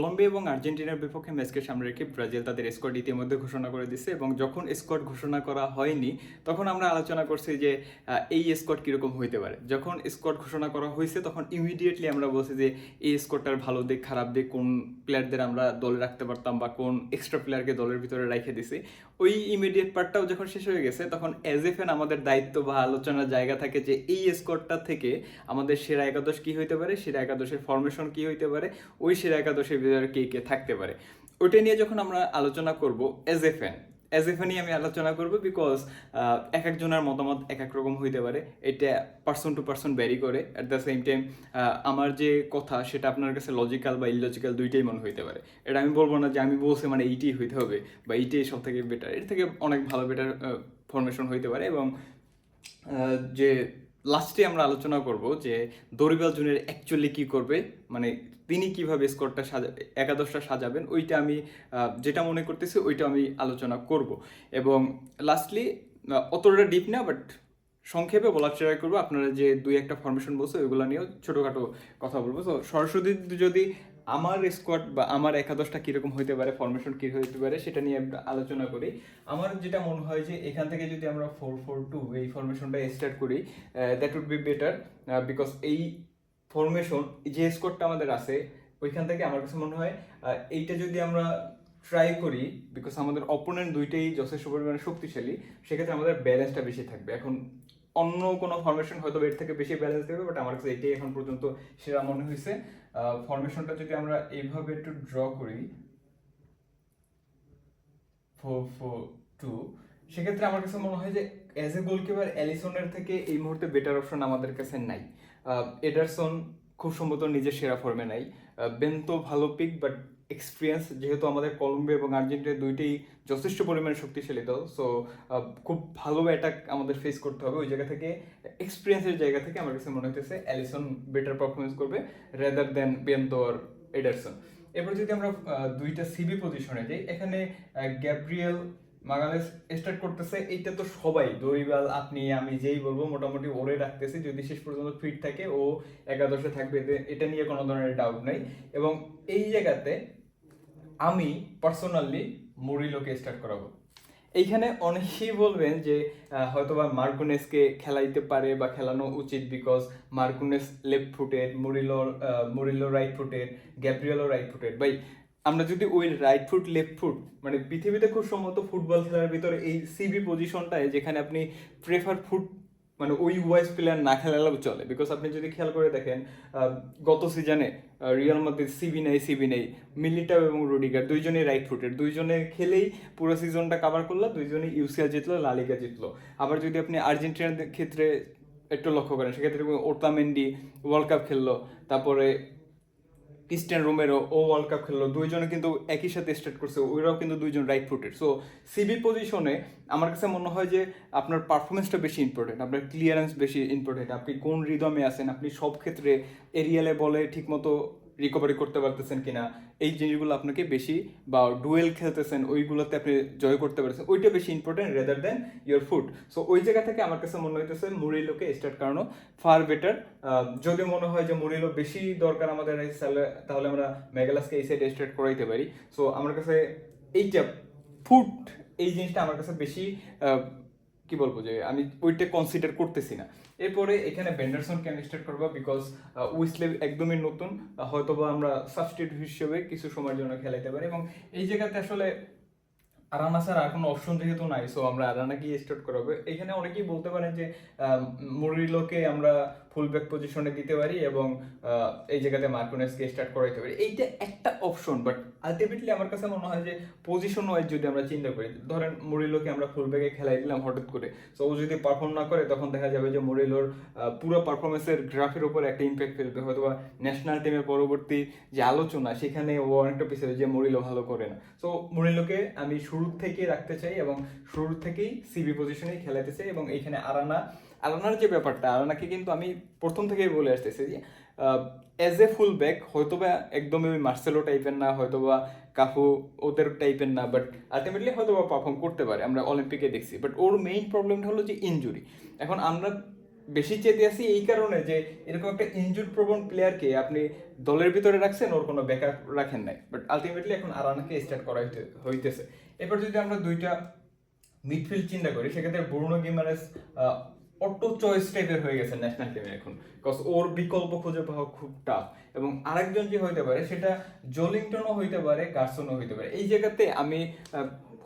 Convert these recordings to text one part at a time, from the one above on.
Colombia এবং আর্জেন্টিনার বিপক্ষে ম্যাচকে সামনে রেখে ব্রাজিল তাদের স্কোয়াড ইতিমধ্যে ঘোষণা করে দিচ্ছে এবং যখন স্কোয়াড ঘোষণা করা হয়নি, তখন আমরা আলোচনা করছি যে এই স্কোয়াড কীরকম হইতে পারে। যখন স্কোয়াড ঘোষণা করা হয়েছে তখন ইমিডিয়েটলি আমরা বলছি যে, এই স্কোয়াডটার ভালো দিক, খারাপ দিক, কোন প্লেয়ারদের আমরা দলে রাখতে পারতাম বা কোন এক্সট্রা প্লেয়ারকে দলের ভিতরে রেখে দিছি। ওই ইমিডিয়েট পার্টটাও যখন শেষ হয়ে গেছে, তখন অ্যাজ এ ফ্যান আমাদের দায়িত্ব বা আলোচনার জায়গা থাকে যে, এই স্কোয়াডটা থেকে আমাদের সেরা একাদশ কি হইতে পারে, সেরা একাদশের ফরমেশন কী হইতে পারে, ওই সেরা একাদশের ভিতরে কে কে থাকতে পারে। ওইটা নিয়ে যখন আমরা আলোচনা করব as a fan as a ফ্যানই আমি আলোচনা করব বিকজ এক একজনের মতামত এক এক রকম হইতে পারে। এটা পার্সন টু পার্সন ভ্যারি করে। অ্যাট দ্য সেম টাইম আমার যে কথা সেটা আপনার কাছে লজিক্যাল বা ইলজিক্যাল দুইটাই মনে হইতে পারে। এটা আমি বলব না যে আমি বলছি মানে এইটাই হইতে হবে বা এইটাই সব থেকে বেটার এর থেকে অনেক ভালো বেটার ফরমেশন হইতে পারে এবং যে লাস্টে আমরা আলোচনা করব যে দরিবাল জুনের অ্যাকচুয়ালি কি করবে মানে তিনি কীভাবে স্কোরটা সাজা, একাদশটা সাজাবেন, ওইটা আমি যেটা মনে করতেছি ওইটা আমি আলোচনা করব। এবং লাস্টলি অতটা ডিপ না বাট সংক্ষেপে বলার চেষ্টা করব, আপনারা যে দুই একটা ফরমেশন বলছে, ওইগুলো নিয়েও ছোটোখাটো কথা বলব। তো সরস্বতী যদি আমার স্কোয়াড বা আমার একাদশটা কীরকম হইতে পারে ফরমেশন কী হইতে পারে, সেটা নিয়ে আলোচনা করি। আমার যেটা মনে হয় যে, এখান থেকে যদি আমরা ফোর ফোর টু এই ফরমেশনটা স্টার্ট করি that would be better because এই ফরমেশন যে স্কোয়াডটা আমাদের আছে, ওইখান থেকে আমার কাছে মনে হয় এইটা যদি আমরা ট্রাই করি বিকজ আমাদের অপোনেন্ট দুইটাই যথেষ্ট পরিমাণে শক্তিশালী, সেক্ষেত্রে আমাদের ব্যালেন্সটা বেশি থাকবে। এখন অন্য কোনো ফরমেশন হয়তো এর থেকে বেশি ব্যালেন্স দেবে বাট আমার কাছে এটাই এখন পর্যন্ত সেরা মনে হয়েছে। ফরমেশনটা যদি আমরা এইভাবে একটু ড্র করি ফোর ফোর টু সেক্ষেত্রে আমার কাছে মনে হয় যে অ্যাজ এ গোলকিপার অ্যালিসনের থেকে এই মুহূর্তে বেটার অপশন আমাদের কাছে নাই। এডারসন খুব সম্ভবত নিজের সেরা ফর্মে নাই। আহ, বেন্তো ভালো পিক বাট এক্সপিরিয়েন্স যেহেতু আমাদের কলম্বিয়া এবং আর্জেন্টিনা দুইটাই যথেষ্ট পরিমাণে শক্তিশালী দল সো খুব ভালো অ্যাটাক আমাদের ফেস করতে হবে। ওই জায়গা থেকে এক্সপিরিয়েন্সের জায়গা থেকে আমার কাছে মনে হতেছে অ্যালিসন বেটার পারফরমেন্স করবে রেদার দেন বেন্তো আর এডারসন এরপর যদি আমরা দুইটা সিবি পজিশনে যাই এখানে গ্যাব্রিয়েল মাগালেস স্টার্ট করতেছে, এইটা তো সবাই। দরিবাল আপনি, আমি যেই বলব, মোটামুটি ওরে রাখতেছি, যদি শেষ পর্যন্ত ফিট থাকে, ও একাদশে থাকবে এটা নিয়ে কোনো ধরনের ডাউট নাই। এবং এই জায়গাতে আমি পার্সোনালি মুরিলোকে স্টার্ট করাবো। এইখানে অনেকেই বলবেন যে হয়তোবা মার্কুনেসকে খেলাইতে পারে বা খেলানো উচিত because Marquinhos left footed Murillo Murillo right footed Gabriel right footed ভাই আমরা যদি ওই রাইট ফুট, লেফট ফুট মানে পৃথিবীতে খুব সম্ভবত ফুটবল খেলার ভিতরে এই সিবি পজিশনটায় যেখানে আপনি প্রেফার ফুট মানে ওই ওয়াইজ প্লেয়ার না খেলালেও চলে। বিকজ আপনি যদি খেয়াল করে দেখেন গত সিজনে রিয়াল মধ্যে সিবি নেই সিবি নেই। মিলিটাও এবং রুডিগার দুইজনেই রাইট ফুটের দুইজনে খেলেই পুরো সিজনটা কাভার করল দুইজনেই ইউসিএল জিতলো লালিগা জিতলো। আবার যদি আপনি আর্জেন্টিনার ক্ষেত্রে একটু লক্ষ্য করেন, সেক্ষেত্রে ওর্তামেন্ডি ওয়ার্ল্ড কাপ খেললো, তারপরে ক্রিস্টিয়ান রোমেরো ও ওয়ার্ল্ড কাপ খেললো। দুইজনে কিন্তু একই সাথে স্টার্ট করছে। ওরাও কিন্তু দুইজন রাইট ফুটেড সো সিবি পজিশনে আমার কাছে মনে হয় যে আপনার পারফরমেন্সটা বেশি ইম্পর্টেন্ট আপনার ক্লিয়ারেন্স বেশি ইম্পর্টেন্ট আপনি কোন রিদমে আছেন, আপনি সব ক্ষেত্রে এরিয়ালে বলে ঠিকমতো রিকভারি করতে পারতেছেন কিনা, এই জিনিসগুলো আপনাকে বেশি বা ডুয়েল খেলতেছেন, ওইগুলোতে আপনি জয় করতে পারছেন ওইটা বেশি important rather than your food so ওই জায়গা থেকে আমার কাছে মনে হইতেছে মুরিলোকে স্টার্ট করানো ফার বেটার যদি মনে হয় যে মুরিলো বেশি দরকার আমাদের এই তাহলে আমরা মেগালাসকে এই সাইডে স্টার্ট করাইতে পারি। সো আমার কাছে এইটা ফুড এই জিনিসটা আমার কাছে বেশি কি বলব যে আমি ওইটা কনসিডার করতেছি না। এরপরে এখানে ব্যান্ডারসন স্টার্ট করব? বিকজ উইসলে একদমই নতুন। হয়তো হয়তোবা আমরা সাবস্টিটিউট হিসেবে কিছু সময়ের জন্য খেলাইতে পারি। এবং এই জায়গাতে আসলে আরানা স্যার কোনো অপশন যেহেতু নাই সো আমরা আরানাকেই স্টার্ট করাবো। এখানে অনেকেই বলতে পারেন যে মুরিলোকে আমরা ফুল ব্যাক পজিশনে দিতে পারি এবং এই জায়গাতে মার্কুনেসকে স্টার্ট করাইতে পারি। এইটা একটা অপশন বাট আলটিমেটলি আমার কাছে মনে হয় যে পজিশন ওয়াইজ যদি আমরা চিন্তা করি, ধরেন মুরিলোকে আমরা ফুল ব্যাকে খেলাই দিলাম হঠাৎ করে। সো ও যদি পারফর্ম না করে, তখন দেখা যাবে যে মুরিলোর পুরো পারফরমেন্সের গ্রাফের উপর একটা ইম্প্যাক্ট ফেলবে। হয়তো বা ন্যাশনাল টিমের পরবর্তী যে আলোচনা, সেখানে ও অনেকটা পিছিয়ে যে মুরিলো ভালো করে না। সো মুরিলোকে আমি শুরু থেকে রাখতে চাই এবং শুরু থেকেই সিবি পজিশনেই খেলাতে চাই এবং এইখানে আরানা আরানার যে ব্যাপারটা, আলানাকে কিন্তু আমি প্রথম থেকেই বলে আসতেছি যে অ্যাজ এ ফুল ব্যাক হয়তোবা একদমই মার্সেলো টাইপের না, হয়তোবা কাফু ওদের টাইপের না বাট আলটিমেটলি হয়তোবা পারফর্ম করতে পারে, আমরা অলিম্পিকে দেখছি। বাট ওর মেইন প্রবলেমটা হলো যে ইনজুরি এখন আমরা বেশি চেতে আছি এই কারণে যে, এরকম একটা ইনজুর প্রবণ প্লেয়ারকে আপনি দলের ভিতরে রাখছেন, ওর কোনো ব্যাকআপ রাখেন নাই। বাট আলটিমেটলি এখন আরানাকে স্টার্ট করা হইতে- হইতেছে। এরপর যদি আমরা দুইটা মিডফিল্ড চিন্তা করি, সেক্ষেত্রে ব্রুনো গিমারেস অটো চয়েস টাইপের হয়ে গেছে ন্যাশনাল টিমে এখন। বিকজ ওর বিকল্প খুঁজে পাওয়া খুব টাফ এবং আরেকজন যে হইতে পারে, সেটা জলিংটনও হইতে পারে গার্সনও হইতে পারে। এই জায়গাতে আমি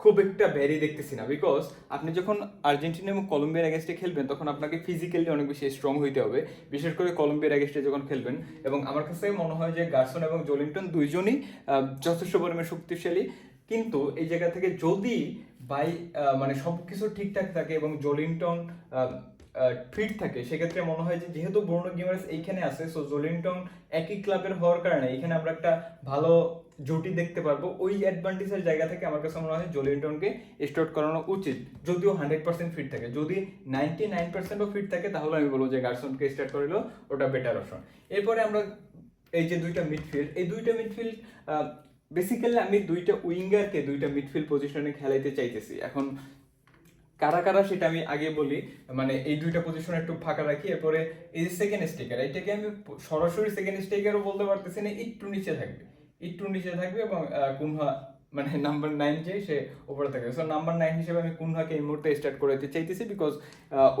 খুব একটা ভ্যারি দেখতেছি না। বিকজ আপনি যখন আর্জেন্টিনা এবং কলম্বিয়ার অ্যাগেস্টে খেলবেন, তখন আপনাকে ফিজিক্যালি অনেক বেশি স্ট্রং হইতে হবে। বিশেষ করে কলম্বিয়ার অ্যাগেস্টে যখন খেলবেন, এবং আমার কাছে মনে হয় যে গার্সন এবং জলিংটন দুইজনই যথেষ্ট পরিমাণে শক্তিশালী। কিন্তু এই জায়গা থেকে যদি বাই মানে সব কিছু ঠিকঠাক থাকে এবং জলিংটন ফিট থাকে, সেক্ষেত্রে মনে হয় যে যেহেতু ব্রুনো গিমারেস এইখানে আছে সো জলিংটন একই ক্লাবের হওয়ার কারণে এখানে আমরা একটা ভালো জুটি দেখতে পারব। ওই অ্যাডভান্টেজের জায়গা থেকে আমার কাছে মনে হয় জলিংটনকে স্টার্ট করানো উচিত, যদিও হান্ড্রেড পার্সেন্ট ফিট থাকে। যদি নাইনটি নাইন পার্সেন্টও ফিট থাকে, তাহলে আমি বলব যে গার্সনকে স্টার্ট করলেও ওটা বেটার অপশন এরপরে আমরা এই যে দুইটা মিডফিল্ড এই দুইটা মিডফিল্ড বেসিক্যালি আমি দুইটা উইঙ্গারকে দুইটা মিডফিল্ড পজিশনে খেলাইতে চাইতেছি। এখন কারা কারা সেটা আমি আগে বলি মানে এই দুইটা পজিশন একটু ফাঁকা রাখি, এরপরে এই যে সেকেন্ড স্টিকার এটাকে আমি সরাসরি সেকেন্ড স্টিকারও বলতে পারতেছি না, একটু নিচে থাকবে, একটু নিচে থাকবে এবং কুনহা মানে নাম্বার নাইন যে, সে ওপরে থাকবে। সো নাম্বার নাইন হিসেবে আমি কুনহাকে এই মুহূর্তে স্টার্ট করতে চাইতেছি বিকজ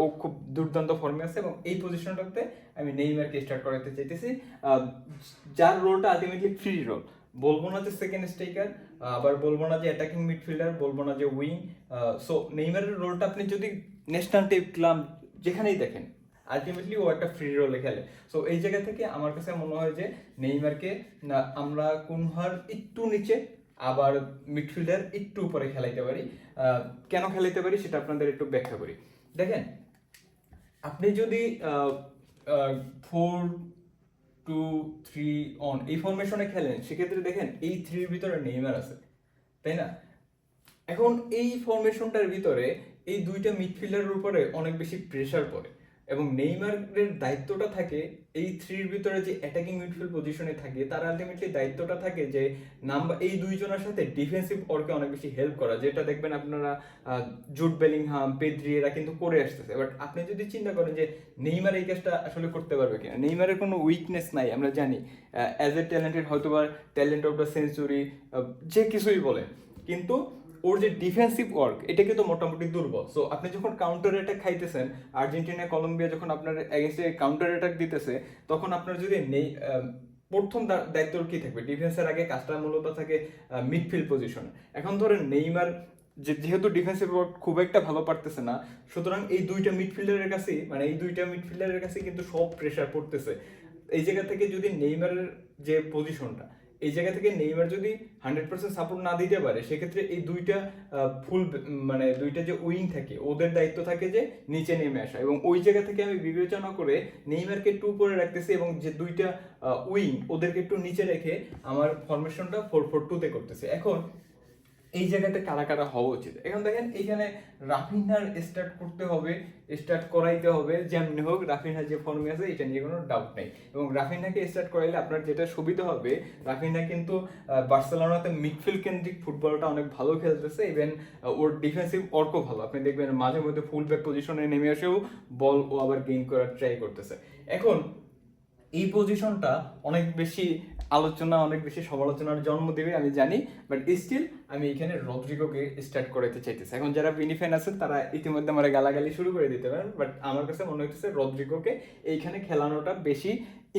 ও খুব দুর্দান্ত ফর্মে আছে এবং এই পজিশনটাতে আমি নেইমারকে স্টার্ট করাতে চাইতেছি। যার রোলটা আলটিমেটলি ফ্রি রোল বলব না যে সেকেন্ড স্ট্রাইকার আবার বলব না যে অ্যাটাকিং মিডফিল্ডার বলব না যে উইং সো নেইমারের রোলটা আপনি যদি ন্যাশনাল টিম ক্লাব যেখানেই দেখেন আলটিমেটলি ও একটা ফ্রি রোলে খেলে। সো এই জায়গা থেকে আমার কাছে মনে হয় যে নেইমারকে আমরা কুনহার একটু নিচে, আবার মিডফিল্ডার একটু উপরে খেলাইতে পারি। কেন খেলাইতে পারি সেটা আপনাদের একটু ব্যাখ্যা করি। দেখেন, আপনি যদি ফোর টু থ্রি অন এই ফর্মেশনে খেলেন, সেক্ষেত্রে দেখেন এই থ্রির ভিতরে নেইমার আছে, তাই না? এখন এই ফর্মেশনটার ভিতরে এই দুইটা মিডফিল্ডারের উপরে অনেক বেশি প্রেশার পড়ে। এবং নেইমারের দায়িত্বটা থাকে এই থ্রির ভিতরে যে অ্যাটাকিং মিডফিল্ড পজিশনে থাকে, তার আলটিমেটলি দায়িত্বটা থাকে যে নাম্বার এই দুইজনের সাথে ডিফেন্সিভ ওয়ার্কে অনেক বেশি হেল্প করা। যেটা দেখবেন আপনারা জুট বেলিংহাম, পেদ্রি এরা কিন্তু করে আসতেছে। বাট আপনি যদি চিন্তা করেন যে নেইমার এই কাজটা আসলে করতে পারবে কিনা, নেইমারের কোনো উইকনেস নাই, আমরা জানি অ্যাজ এ ট্যালেন্টেড হয়তো বা ট্যালেন্ট অফ দ্য সেঞ্চুরি যে কিছুই বলে কিন্তু ওর যে ডিফেন্সিভ ওয়ার্ক এটা কিন্তু মোটামুটি দুর্বল। সো আপনি যখন কাউন্টার অ্যাটাক খাইতেছেন, আর্জেন্টিনা, কলম্বিয়া যখন আপনার এগেনস্টে কাউন্টার অ্যাটাক দিতেছে, তখন আপনার যদি নেই প্রথম দায়িত্ব কি থাকবে? ডিফেন্সের আগে কাজটা মূলত থাকে মিডফিল্ড পজিশন এখন ধরেন নেইমার যে, যেহেতু ডিফেন্সিভ ওয়ার্ক খুব একটা ভালো পারতেছে না, সুতরাং এই দুইটা মিডফিল্ডারের কাছে মানে এই দুইটা মিডফিল্ডারের কাছে কিন্তু সব প্রেশার পড়তেছে। এই জায়গা থেকে যদি নেইমারের যে পজিশনটা এই জায়গা থেকে নেইমার যদি হান্ড্রেড পার্সেন্ট সাপোর্ট না দিতে পারে, সেক্ষেত্রে এই দুইটা ফুল মানে দুইটা যে উইং থাকে, ওদের দায়িত্ব থাকে যে নিচে নেমে আসা। এবং ওই জায়গা থেকে আমি বিবেচনা করে নেইমারকে টু উপরে রাখতেছি এবং যে দুইটা উইং ওদেরকে একটু নিচে রেখে আমার ফরমেশনটা ফোর ফোর টুতে করতেছে। এখন এই জায়গাতে কারা কারা হওয়া উচিত? এখন দেখেন, এইখানে রাফিনার স্টার্ট করতে হবে স্টার্ট করাইতে হবে, যেমনি হোক রাফিনা যে ফর্মে আছে, এটা নিয়ে কোনো ডাউট নেই। এবং রাফিনাকে স্টার্ট করাইলে আপনার যেটা সুবিধা হবে, রাফিনা কিন্তু বার্সেলোনাতে মিডফিল্ড কেন্দ্রিক ফুটবলটা অনেক ভালো খেলতেছে ইভেন ওর ডিফেন্সিভ অর্কও ভালো। আপনি দেখবেন মাঝে মধ্যে ফুল ব্যাক পজিশনে নেমে এসেও বল ও আবার গেইন করার ট্রাই করতেছে। এখন, এই পজিশনটা অনেক বেশি আলোচনা অনেক বেশি সমালোচনার জন্ম দেবে, আমি জানি বাট স্টিল আমি এখানে রদ্রিগোকে স্টার্ট করাতে চাইতেছি। এখন যারা বিনি ফ্যান আছেন, তারা ইতিমধ্যে আমার গালাগালি শুরু করে দিতে পারেন বাট আমার কাছে মনে হচ্ছে রদ্রিগোকে এইখানে খেলানোটা বেশি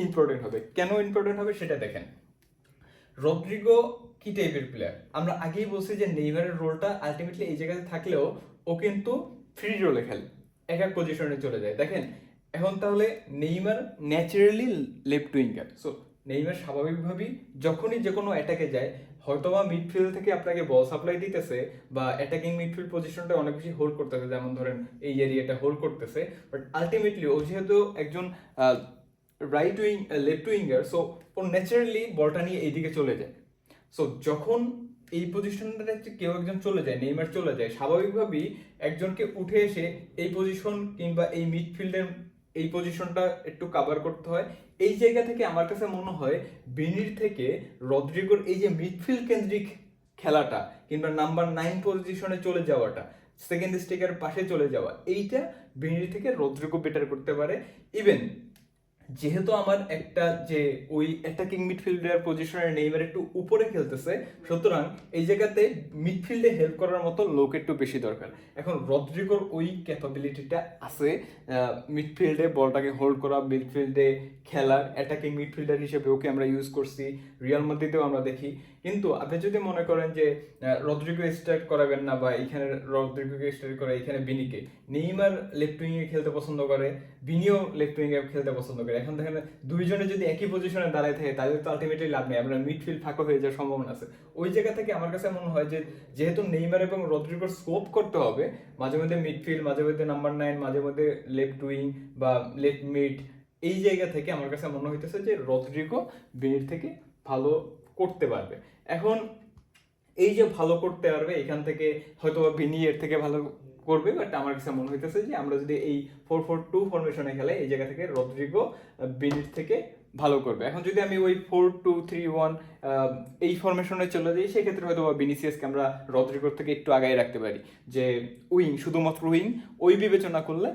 ইম্পর্টেন্ট হবে। কেন ইম্পর্টেন্ট হবে সেটা দেখেন। রদ্রিগো কি টাইপের প্লেয়ার আমরা আগেই বলছি যে নেইমারের রোলটা আলটিমেটলি এই জায়গাতে থাকলেও ও কিন্তু ফ্রি রোলে খেলে, এক এক পজিশনে চলে যায়। দেখেন, এখন তাহলে Neymar naturally left winger so Neymar স্বাভাবিকভাবেই যখনই যে কোনো অ্যাটাকে যায়, হয়তোবা মিডফিল্ড থেকে আপনাকে বল সাপ্লাই দিতেছে বা অ্যাটাকিং মিডফিল্ড পজিশনটা অনেক বেশি হোল্ড করতেছে, যেমন ধরেন এই এরিয়াটা হোল্ড করতেছে। বাট আলটিমেটলি ও যেহেতু একজন right wing left winger so ও ন্যাচারালি বলটা নিয়ে এইদিকে চলে যায়। সো যখন এই পজিশনটাতে কেউ একজন চলে যায়, নেইমার চলে যায়, স্বাভাবিকভাবেই একজনকে উঠে এসে এই পজিশন কিংবা এই মিডফিল্ডের এই পজিশনটা একটু কাভার করতে হয়। এই জায়গা থেকে আমার কাছে মনে হয় বেনির থেকে রদ্রিগোর এই যে মিডফিল্ড কেন্দ্রিক খেলাটা কিংবা নাম্বার নাইন পজিশনে চলে যাওয়াটা সেকেন্ড স্টেকের পাশে চলে যাওয়া, এইটা বেনির থেকে রদ্রিগো বেটার করতে পারে। ইভেন যেহেতু আমার একটা যে ওই অ্যাটাকিং মিডফিল্ডার পজিশনের নেইমার একটু উপরে খেলতেছে, সুতরাং এই জায়গাতে মিডফিল্ডে হেল্প করার মতো লোক একটু বেশি দরকার। এখন রদ্রিগোর ওই ক্যাপাবিলিটিটা আছে মিডফিল্ডে বলটাকে হোল্ড করা মিডফিল্ডে খেলার অ্যাটাকিং মিডফিল্ডার হিসেবে ওকে আমরা ইউজ করছি। রিয়াল মাদ্রিদেও আমরা দেখি। কিন্তু আপনি যদি মনে করেন যে রদ্রিগো স্টার্ট করাবেন না বা এখানে রদ্রিগোকে স্টার্ট করে এখানে বিনিকে, নেইমার লেফট উইংয়ে খেলতে পছন্দ করে, বিনিও লেফট উইংয়ে খেলতে পছন্দ করে। এখন দেখেন দুইজনে যদি একই পজিশনে দাঁড়ায় থাকে, তাদের তো আলটিমেটলি লাভ নেই। আপনার মিডফিল্ড ফাঁকা হয়ে যাওয়ার সম্ভাবনা আছে। ওই জায়গা থেকে আমার কাছে মনে হয় যে, যেহেতু নেইমার এবং রদ্রিগোর স্কোপ করতে হবে, মাঝে মধ্যে মিডফিল্ড মাঝে মধ্যে নাম্বার নাইন মাঝে মধ্যে লেফট উইং বা লেফট মিড এই জায়গা থেকে আমার কাছে মনে হইতেছে যে, রদ্রিগো বিনির থেকে ভালো করতে পারবে। এখন এই যে ভালো করতে পারবে, এখান থেকে হয়তো বা বিনি এর থেকে ভালো করবে বাট আমার কাছে মনে হইতেছে যে আমরা যদি এই ফোর ফোর টু ফরমেশনে খেলে, এই জায়গা থেকে রদ্রিগো বিনির থেকে ভালো করবে। এখন যদি আমি ওই ফোর টু থ্রি ওয়ান এই ফরমেশনে চলে যাই, সেক্ষেত্রে হয়তো বা বিনিসিয়াসকে আমরা রদ্রিগোর থেকে একটু আগায় রাখতে পারি। যে উইং, শুধুমাত্র উইং, ওই বিবেচনা করলে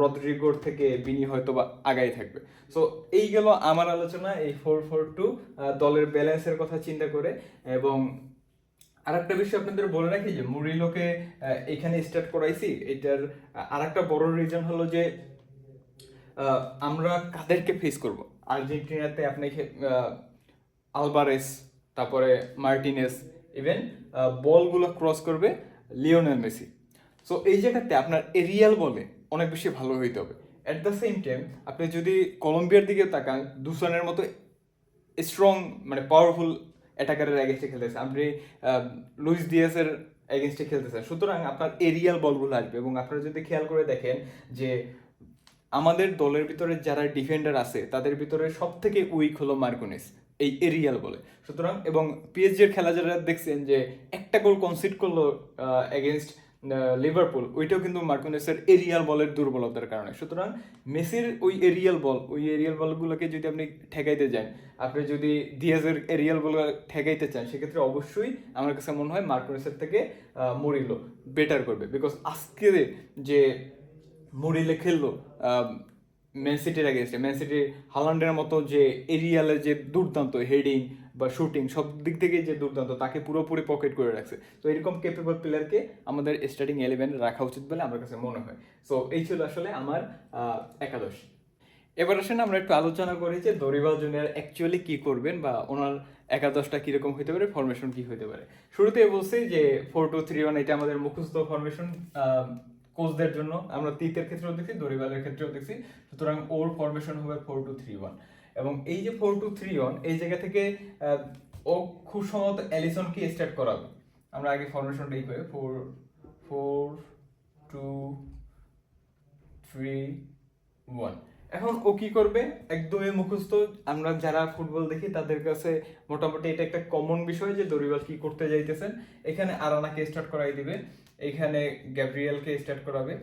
রদ্রিগোর থেকে বিনি হয়তো বা আগায় থাকবে। সো এই গেল আমার আলোচনা, এই ফোর ফোর টু দলের ব্যালেন্সের কথা চিন্তা করে। এবং আর একটা বিষয় আপনাদের বলে রাখি যে মুরিলোকে এখানে স্টার্ট করাইছি। এটার আর একটা বড় রিজন হলো যে আমরা কাদেরকে ফেস করব? আর্জেন্টিনাতে আপনি আলবারেস, তারপরে মার্টিনেস ইভেন বলগুলো ক্রস করবে লিওনেল মেসি। সো এই জায়গাতে আপনার এরিয়াল বলে অনেক বেশি ভালো হইতে হবে। অ্যাট দ্য সেম টাইম আপনি যদি কলম্বিয়ার দিকে তাকান, দুসানের মতো স্ট্রং মানে পাওয়ারফুল অ্যাটাকারের এগেনস্টে খেলতেছে। আপনি লুইস দিয়াসের এগেনস্টে খেলতেছেন। সুতরাং আপনার এরিয়াল বলগুলো আসবে এবং আপনারা যদি খেয়াল করে দেখেন যে আমাদের দলের ভিতরে যারা ডিফেন্ডার আছে, তাদের ভিতরে সব থেকে উইক হলো মার্কুনিস, এই এরিয়াল বলে। সুতরাং, এবং পিএসজির খেলা যারা দেখছেন যে একটা গোল কনসিড করল এগেনস্ট লিভারপুল ওইটাও কিন্তু মার্কুনেসের এরিয়াল বলের দুর্বলতার কারণে। সুতরাং, মেসির ওই এরিয়াল বল, ওই এরিয়াল বলগুলোকে যদি আপনি ঠেকাইতে যান আপনি যদি দিয়াজের এরিয়াল বল ঠেকাইতে চান, সেক্ষেত্রে অবশ্যই আমার কাছে মনে হয় মার্কুনেসের থেকে মরিলো বেটার করবে। বিকজ আজকে যে মরিলে খেললো ম্যান সিটির আগেনস্টে ম্যান সিটি হালান্ডের মতো যে এরিয়ালে যে দুর্দান্ত হেডিং বা শুটিং সব দিক থেকে যে দুর্দান্ত, তাকে পুরোপুরি পকেট করে রাখছে। তো এরকম কেপেবল প্লেয়ারকে আমাদের স্টার্টিং ইলেভেনে রাখা উচিত বলে আমার কাছে মনে হয়। সো এই ছিল আসলে আমার একাদশ। এবার আসেন আমরা একটু আলোচনা করি যে দরিবাল জুনিয়ার অ্যাকচুয়ালি কী করবেন বা ওনার একাদশটা কীরকম হতে পারে ফরমেশন কী হতে পারে। শুরুতে বলছি যে ফোর টু থ্রি ওয়ান এটা আমাদের মুখস্থ ফরমেশন কোচদের জন্য, আমরা তিতের ক্ষেত্রেও দেখছি দরিবালের ক্ষেত্রেও দেখছি। সুতরাং ওর ফরমেশন হবে ফোর টু থ্রি ওয়ান এবং এই যে ফোর টু থ্রি ওয়ান এই জায়গা থেকে ও খুব সম্ভবত অ্যালিসনকে স্টার্ট করাবে? আমরা আগে ফরমেশনটা এই four four two three one এখন ও কি করবে? একদমই মুখস্থ। আমরা যারা ফুটবল দেখি, তাদের কাছে মোটামুটি এটা একটা কমন বিষয় যে দরিবাল কি করতে যাইতেছেন। এখানে আরানাকে স্টার্ট করাই দিবে। এখানে গ্যাব্রিয়েলকে স্টার্ট করাবে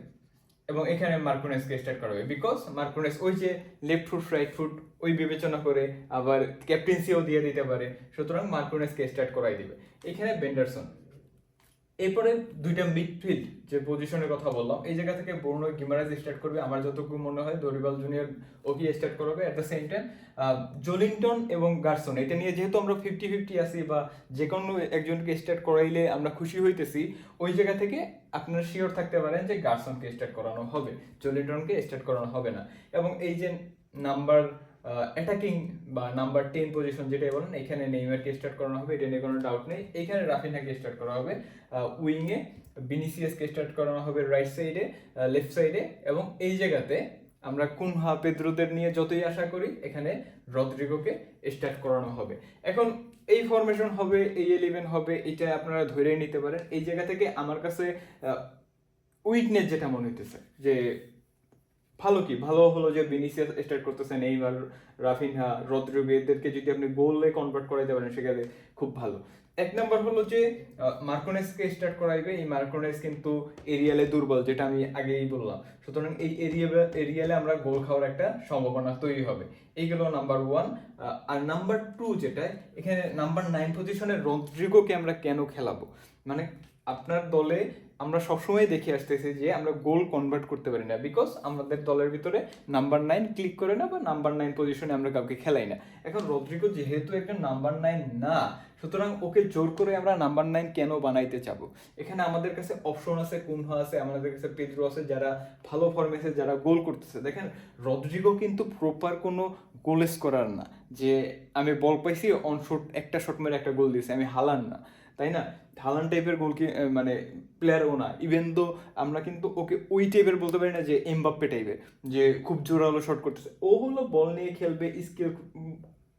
এবং এখানে মার্কুনেসকে স্টার্ট করাবে। বিকজ মার্কুনেস ওই যে লেফট ফুট রাইট ফুট ওই বিবেচনা করে আবার ক্যাপ্টেন্সিও দিয়ে দিতে পারে। সুতরাং মার্কুনেসকে স্টার্ট করাই দিবে। এখানে বেন্ডারসন এরপরে দুইটা মিডফিল্ড যে পজিশনের কথা বললাম, এই জায়গা থেকে বর্ণ গিমারাজ স্টার্ট করবে, আমার যতটুকু মনে হয় দরিবাল জুনিয়র ওকে স্টার্ট করবে at the same time Joelinton এবং গার্সন এটা নিয়ে যেহেতু আমরা ফিফটি ফিফটি আছি বা যে কোনো একজনকে স্টার্ট করাইলে আমরা খুশি হইতেছি, ওই জায়গা থেকে আপনারা শিওর থাকতে পারেন যে গার্সনকে স্টার্ট করানো হবে জলিংটনকে স্টার্ট করানো হবে না। এবং এই যে নাম্বার অ্যাটাকিং বা নাম্বার টেন পজিশন যেটাই বলেন, এখানে নেইমারকে স্টার্ট করানো হবে, এটা নিয়ে কোনো ডাউট নেই। এখানে রাফিনাকে স্টার্ট করা হবে উইংয়ে বিনিসিয়াসকে স্টার্ট করানো হবে রাইট সাইডে লেফট সাইডে এবং এই জায়গাতে আমরা কোন কুনহা পেদ্রোদের নিয়ে যতই আশা করি, এখানে রদ্রিগোকে স্টার্ট করানো হবে। এখন এই ফরমেশন হবে, এই ইলেভেন হবে, এটা আপনারা ধরে নিতে পারেন। এই জায়গা থেকে আমার কাছে উইকনেস যেটা মনে হইতেছে, যে ভালো কি? ভালো হলো যে বিনিসিয়াস স্টার্ট করতেছেন, এইবার রাফিনহা রদ্রিগো এদেরকে যদি আপনি গোলে কনভার্ট করাইতে পারেন, সেক্ষেত্রে খুব ভালো। এক নম্বর হলো যে মার্কোনেসকে স্টার্ট করাইবে। এই মার্কোনেস কিন্তু এরিয়ালে দুর্বল, যেটা আমি আগেই বললাম। সুতরাং এই এরিয়া এরিয়ালে আমরা গোল খাওয়ার একটা সম্ভাবনা তৈরি হবে। এইগুলো নাম্বার ওয়ান আর নাম্বার টু যেটা, এখানে নাম্বার নাইন পজিশনে রদ্রিগোকে আমরা কেন খেলাবো? মানে আপনার দলে আমরা সবসময় দেখে আসতেছি যে আমরা গোল কনভার্ট করতে পারি না বিকজ আমাদের দলের ভিতরে নাম্বার নাইন ক্লিক করে না বা নাম্বার নাইন পজিশনে আমরা কাউকে খেলাই না। এখন রদ্রিগো যেহেতু একটা নাম্বার নাইন না, সুতরাং ওকে জোর করে আমরা নাম্বার নাইন কেন বানাইতে চাবো? এখানে আমাদের কাছে অপশন আছে, কুনহা আছে, আমাদের কাছে পেদ্রো আছে, যারা ভালো ফর্মে আছে যারা গোল করতেছে। দেখেন, রদ্রিগো কিন্তু প্রপার কোনো গোল করার না। যে আমি বল পাইছি অন শট একটা শট মেরে একটা গোল দিয়েছি, আমি হালান না। তাই না? থালান টাইপের গোল কি আহ, মানে প্লেয়ারও না। ইভেন তো আমরা কিন্তু ওকে ওই টাইপের বলতে পারি না যে এমবাপ্পে টাইপের যে খুব জোরালো শট করতেছে। ও হলো বল নিয়ে খেলবে স্কিল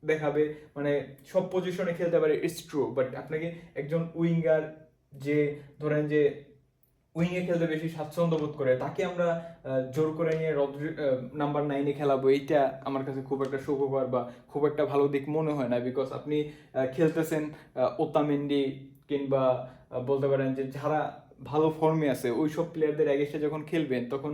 দেখাবে মানে সব পজিশনে খেলতে পারে ইটস ট্রু বাট আপনাকে একজন উইঙ্গার যে ধরেন যে উইংয়ে খেলতে বেশি স্বাচ্ছন্দ্য বোধ করে। তাকে আমরা জোর করে নিয়ে রদ্রি নাম্বার নাইনে খেলাবো। এইটা আমার কাছে খুব একটা সুখকর বা খুব একটা ভালো দিক মনে হয় না বিকজ আপনি খেলতেছেন ওতামেন্ডি কিংবা বলতে পারেন যে যারা ভালো ফর্মে আছে ওই সব প্লেয়ারদের এগেস্টে যখন খেলবেন, তখন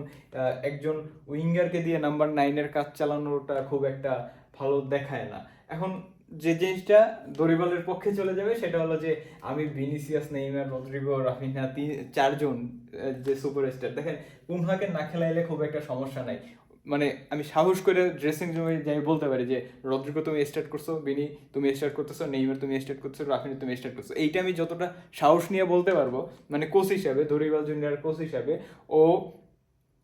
একজন উইঙ্গারকে দিয়ে নাম্বার নাইনের কাজ চালানোটা খুব একটা ভালো দেখায় না। এখন যে জিনিসটা দরিবালের পক্ষে চলে যাবে, সেটা হলো যে আমি ভিনিসিয়াস, নেইমার, রদ্রিগো, রাফিনা তিন চারজন যে সুপারস্টার। দেখেন কুনহাকে না খেলাইলে খুব একটা সমস্যা নাই। মানে আমি সাহস করে ড্রেসিং রুমে যাই বলতে পারি যে, রদ্রিগো তুমি স্টার্ট করছ বিনি তুমি স্টার্ট করতেছো, নেইমার তুমি স্টার্ট করছ রাফিনি তুমি স্টার্ট করছ। এইটা আমি যতটা সাহস নিয়ে বলতে পারব মানে কোচ হিসাবে, দরিবাল জুনিয়র কোচ হিসাবে, ও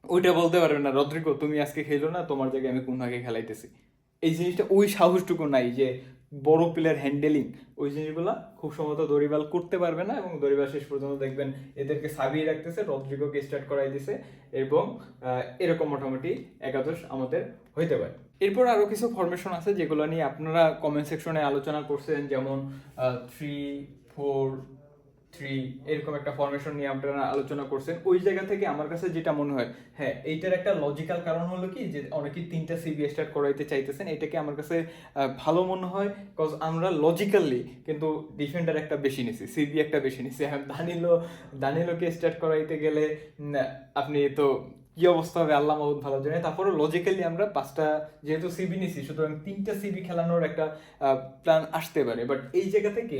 ওইটা বলতে পারবে না, রদ্রিগো, তুমি আজকে খেলো না, তোমার জায়গায় আমি কুনহাকে খেলাইতেছি। এই জিনিসটা ওই সাহসটুকু নাই যে বড় প্লেয়ার হ্যান্ডেলিং ওই জিনিসগুলো খুব সম্ভবত দরিবাল করতে পারবে না এবং দরিবাল শেষ পর্যন্ত দেখবেন এদেরকে সাবিয়ে রাখতেছে রদ্রিগোকে স্টার্ট করাই দিছে এবং এরকম মোটামুটি একাদশ আমাদের হইতে পারে। এরপর আরও কিছু ফরমেশন আছে যেগুলো নিয়ে আপনারা কমেন্ট সেকশনে আলোচনা করছেন, যেমন থ্রি ফোর থ্রি এরকম একটা ফরমেশন নিয়ে আপনারা আলোচনা করছেন। ওই জায়গা থেকে আমার কাছে যেটা মনে হয় হ্যাঁ এইটার একটা লজিক্যাল কারণ হলো কি যে অনেকেই তিনটা সিবি স্টার্ট করাইতে চাইতেছেন, এটাকে আমার কাছে ভালো মনে হয় কজ আমরা লজিক্যালি কিন্তু ডিফেন্ডার একটা বেশি নিছি সিবি একটা বেশি নিছি। হ্যাঁ দানিলো দানিলোকে স্টার্ট করাইতে গেলে আপনি তো কি অবস্থা হবে, আল্লাহ মাহমুদ ভালো জানে। তারপরে লজিক্যালি আমরা পাঁচটা, যেহেতু সিবি নিছি, সুতরাং তিনটা সিবি খেলানোর একটা প্ল্যান আসতে পারে। বাট এই জায়গা থেকে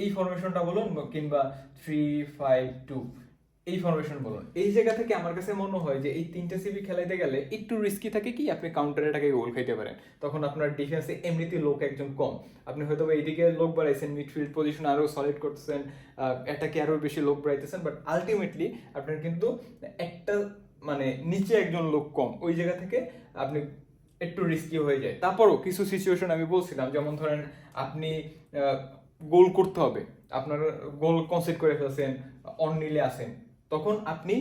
এই ফরমেশনটা বলুন, কিংবা থ্রি ফাইভ টু এই ফরমেশন বলুন। এই জায়গা থেকে আমার কাছে মনে হয় যে এই তিনটা সিবি খেলাইতে গেলে একটু রিস্কি থাকে কি, আপনি কাউন্টার এটাকে গোল খাইতে পারেন। তখন আপনার ডিফেন্সে এমনিতে লোক একজন কম। আপনি হয়তো এইদিকে লোক বাড়াইছেন মিডফিল্ড পজিশন আরও সলিড করতেছেন এটাকে আরও বেশি লোক বাড়াইতেছেন বাট আলটিমেটলি আপনার কিন্তু একটা মানে নিচে একজন লোক কম, ওই জায়গা থেকে আপনি একটু রিস্কি হয়ে যায়। তারপরও কিছু সিচুয়েশন আমি বলছিলাম, যেমন ধরেন আপনি গোল করতে হবে, আপনার গোল কনসেপ্ট করে ফেলছেন অন নিলে আসেন তখন আপনি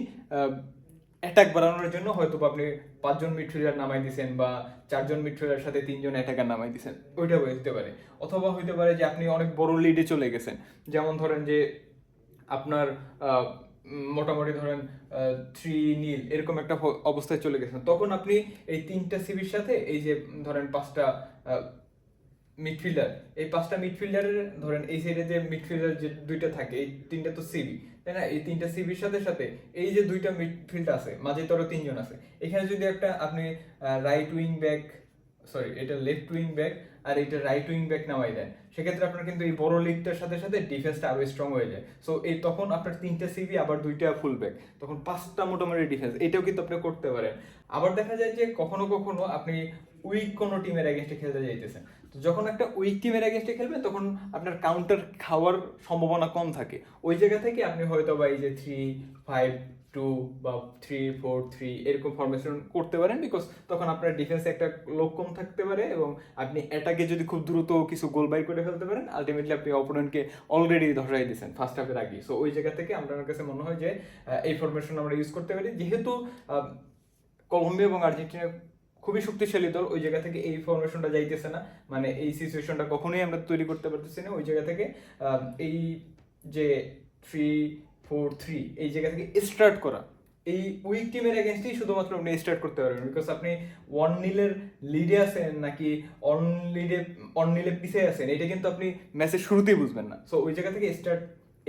অ্যাটাক বাড়ানোর জন্য হয়তো আপনি পাঁচজন মিডফিল্ডার নামাই দিছেন বা চারজন মিডফিল্ডার সাথে তিনজন অ্যাটাকার নামাই দিছেন, ওইটা হইতে পারে। অথবা হইতে পারে যে আপনি অনেক বড় লিডে চলে গেছেন, যেমন ধরেন যে আপনার মোটামুটি ধরেন থ্রি নীল এরকম একটা অবস্থায় চলে গেছেন তখন আপনি এই তিনটা সিবির সাথে এই যে, ধরেন পাঁচটা মিডফিল্ডার এই পাঁচটা মিডফিল্ডারের ধরেন এই সাইডে যে মিডফিল্ডার যে দুইটা থাকে, এই তিনটা তো সিবি তাই না? এই তিনটা সিবির সাথে সাথে এই যে দুইটা মিডফিল্ড আছে, মাঝে তো আরও তিনজন আছে। এখানে যদি একটা আপনি রাইট উইং ব্যাক সরি এটা লেফট উইং ব্যাক আর এটা রাইট উইং ব্যাক নামাই দেন সেক্ষেত্রে আপনার কিন্তু এই বড় লিগটার সাথে সাথে ডিফেন্সটা আরও স্ট্রং হয়ে যায়। সো এই তখন আপনার তিনটা সিবি আবার দুইটা ফুল ব্যাক তখন পাঁচটা মোটামুটি ডিফেন্স এটাও কিন্তু আপনি করতে পারেন। আবার দেখা যায় যে কখনো কখনো আপনি উইক কোনো টিমের এগেনস্টে খেলতে যাইতেছেন। তো যখন একটা উইক টিমের এগেনস্টে খেলবেন, তখন আপনার কাউন্টার খাওয়ার সম্ভাবনা কম থাকে। ওই জায়গা থেকে আপনি হয়তো বা এই যে থ্রি ফাইভ টু বা থ্রি ফোর থ্রি এরকম ফরমেশন করতে পারেন বিকজ তখন আপনার ডিফেন্সে একটা লোক কম থাকতে পারে এবং আপনি এটাকে যদি খুব দ্রুত কিছু গোল বাই করে ফেলতে পারেন আলটিমেটলি আপনি অপোনেন্টকে অলরেডি ধরাই দিয়েছেন ফার্স্ট হাফের আগে। সো ওই জায়গা থেকে আমার কাছে মনে হয় যে এই ফরমেশন আমরা ইউজ করতে পারি। যেহেতু কলম্বিয়া এবং আর্জেন্টিনা খুবই শক্তিশালী দল, ওই জায়গা থেকে এই ফরমেশনটা যাইতেছে না। মানে এই সিচুয়েশনটা কখনোই আমরা তৈরি করতে পারতেছি না। ওই জায়গা থেকে এই যে থ্রি ফোর থ্রি এই জায়গা থেকে স্টার্ট করা। এই উইক টিমের এগেনস্টেই শুধুমাত্র আপনি স্টার্ট করতে পারবেন। বিকজ আপনি ওয়ান নিলের লিডে আছেন নাকি অন লিডে অন নিলে পিছিয়ে আছেন, এটা কিন্তু আপনি ম্যাচের শুরুতেই বুঝবেন না। সো ওই জায়গা থেকে স্টার্ট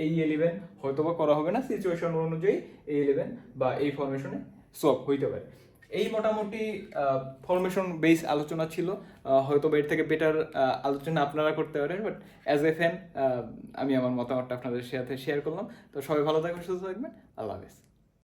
এই ইলেভেন হয়তো বা করা হবে না সিচুয়েশন অনুযায়ী এই ইলেভেন বা এই ফরমেশনে সোয়াপ হইতে পারে। এই মোটামুটি ফরমেশন বেস আলোচনা ছিল। হয়তো এর থেকে বেটার আলোচনা আপনারা করতে পারেন বাট অ্যাজ এ ফ্যান আমি আমার মতামতটা আপনাদের সাথে শেয়ার করলাম। তো সবাই ভালো থাকবেন, সুস্থ থাকবেন। আল্লাহ হাফেজ।